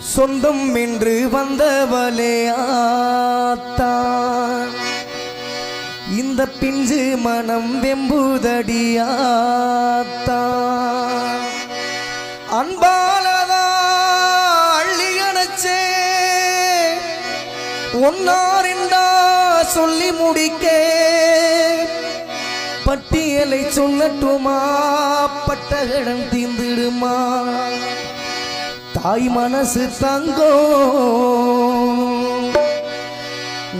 சொந்தம் என்று வந்தவளே ஆத்தான். இந்த பிஞ்சு மனம் வெம்புதடியாத்தான் அன்பாலதா அள்ளியனச்சே அணைச்சே ஒன்னாரிண்டா சொல்லி முடிக்க. பட்டியலை சொல்லட்டுமா? பட்டகடம் தீந்துடுமா தாய் மனசு தங்கோ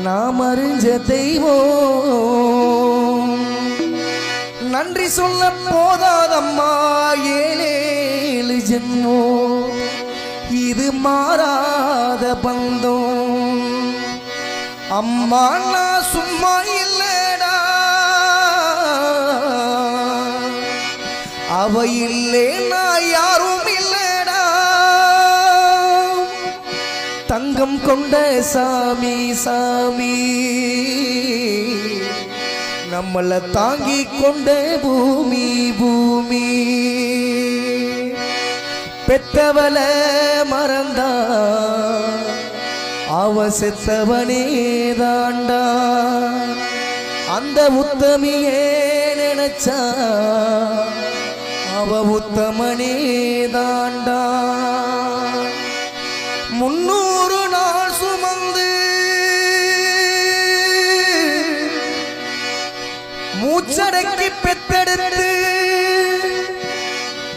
நாம் அறிஞ்ச தெய்வம். நன்றி சொல்ல போதாதம்மா ஏழேழு ஜென்மோ இது மாறாத பந்தம். அம்மா நான் சும்மா இல்லடா. அவ இல்லே நான் யாரும் இல்லை. தங்கம் கொண்ட சாமி சாமி. நம்மள தாங்கி கொண்ட பூமி பூமி. பெத்தவள மறந்தா அவ செத்தவனே தாண்டா. அந்த உத்தமியே நினைச்சா அவ உத்தமனே தாண்டா. மூச்சடக்கி பெத்தெடுத்து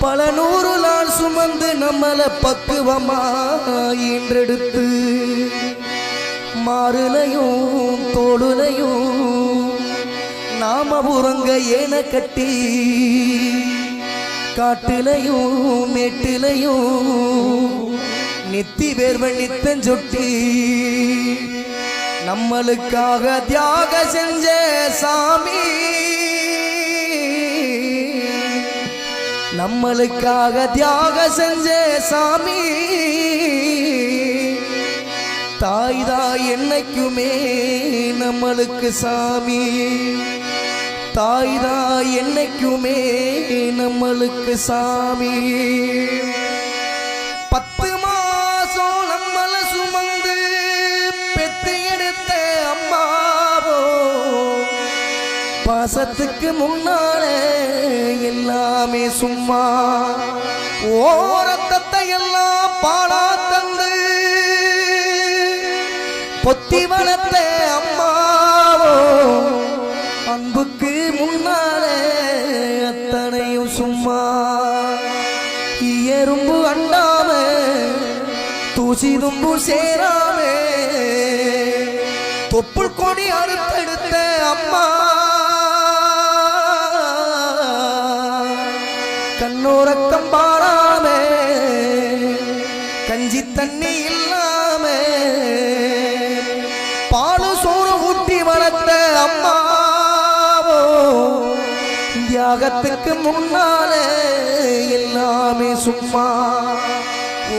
பல நூறு நாள் சுமந்து நம்மள பக்குவமா ஈன்றெடுத்து மாறுலையும் தோளுலையும் நாம உறங்க ஏன கட்டி காட்டிலையும் மேட்டிலையும் நெத்தி வேர்வ நித்தஞ்சொட்டி நம்மளுக்காக தியாக செஞ்ச சாமி நம்மளுக்காக தியாக செஞ்ச சாமி. தாய்தா என்னைக்குமே நம்மளுக்கு சாமி. தாய்தா என்னைக்குமே நம்மளுக்கு சாமி. பத்து பாசத்துக்கு முன்னாலே எல்லாமே சும்மா. ஓரத்தத்தை எல்லாம் பாலா தந்து பொத்தி வளர்த்த அம்மாவோ அன்புக்கு முன்னாலே அத்தனையும் சும்மா. எறும்பு அண்டாம தூசி தும்பு சேராமே தொப்புள் கொடி அறுத்தெடுத்த அம்மா. கண்ணோரக்கம் பாடாம கஞ்சி தண்ணி இல்லாம. பாலு சோறு ஊட்டி வளர்த்த அம்மாவோ தியாகத்துக்கு முன்னாலே எல்லாமே சும்மா.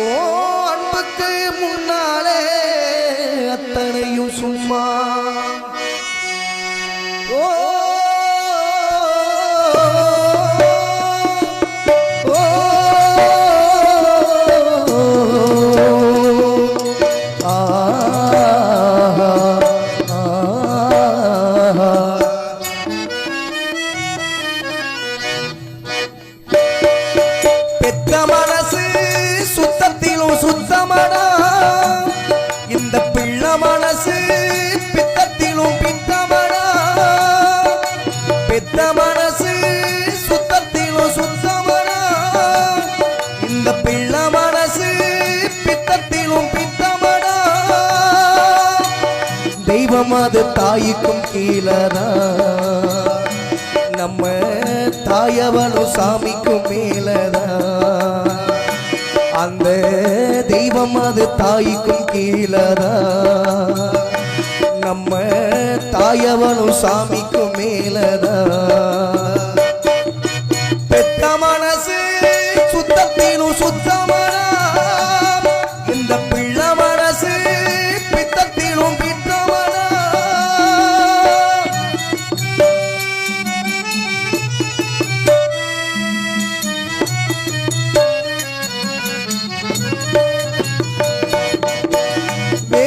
ஓ அன்புக்கு முன்னாலே அத்தனையும் சும்மா. பெத்த மனசு சுத்தத்திலும் சுத்தமனா? இந்த பிள்ளை மனசு பித்தத்திலும் பித்தமனா? தெய்வம் அது தாய்க்கும் கீழதா? நம்ம தாயவனும் சாமிக்கும் மேலதா? அந்த தெய்வம் அது தாய்க்கும் கீழதா? நம்ம தாயவனும் சாமிக்கும் மேலதா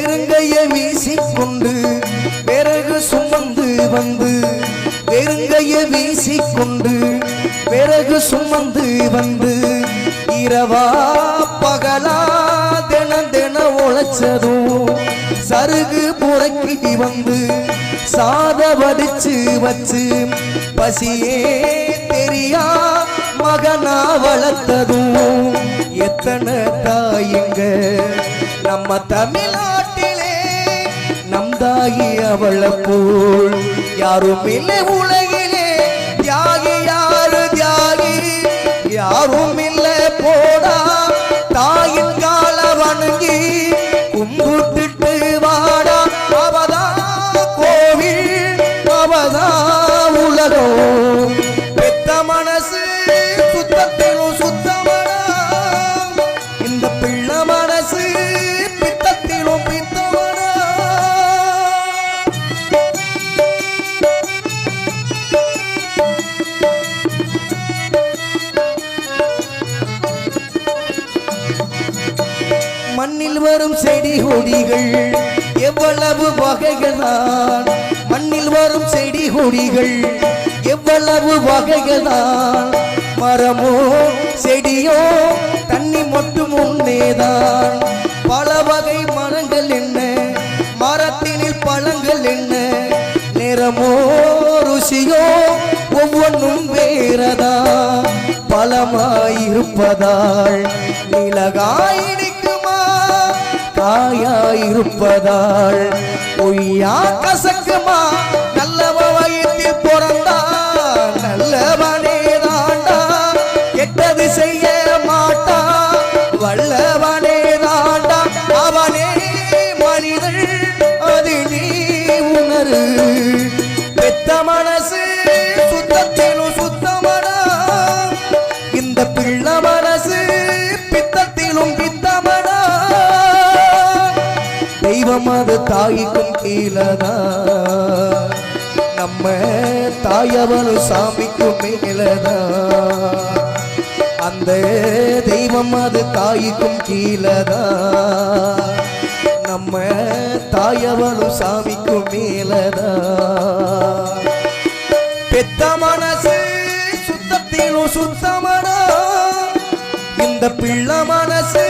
வெறுங்கைய வீசிக்கொண்டு பிறகு சுமந்து வந்து வெறுங்கைய வீசிக்கொண்டு பிறகு சுமந்து வந்து இரவா பகலா தின தின உழைச்சதும் சருகு புறக்கி வந்து சாத வடிச்சு வச்சு பசியே தெரியா மகனா வளர்த்ததும் எத்தனை தாயுங்க நம்ம தமிழ்நாட்டு நம் தாயி அவளை போல் யாரும் இல்லை உலகிலே தியாகி யாரு தியாகி யாரும் மண்ணில் வரும் செடி கொடிகள் எவ்வளவு வகைகள் தான் மண்ணில் வரும் செடி கொடிகள் எவ்வளவு வகைகள் தான் மரமோ செடியோ தண்ணி மட்டும் உன்னேதான் பல வகை மரங்கள் என்ன? மரத்தினில் பழங்கள் என்ன? நிறமோ ருசியோ ஒவ்வொன்றும் வேறதா? பலமாயிருப்பதால் நிலகாயினி தாயாயிருப்பதாள் பொய்யா கசக்குமா? நல்லவ வயிற்றில் பிறந்தா நல்லவனே தாண்டா. கெட்டது செய்ய மாட்டா. வல்ல தாய்க்கும் கீழதா நம்ம தாயவனும் சாமிக்கும் மேலதா அந்த தெய்வம் அது தாய்க்கும் கீழதா நம்ம தாயவனும் சாமிக்கும் மேலதா பெத்த மனசு சுத்தத்திலும் சுத்தமனா. இந்த பிள்ளை மனசு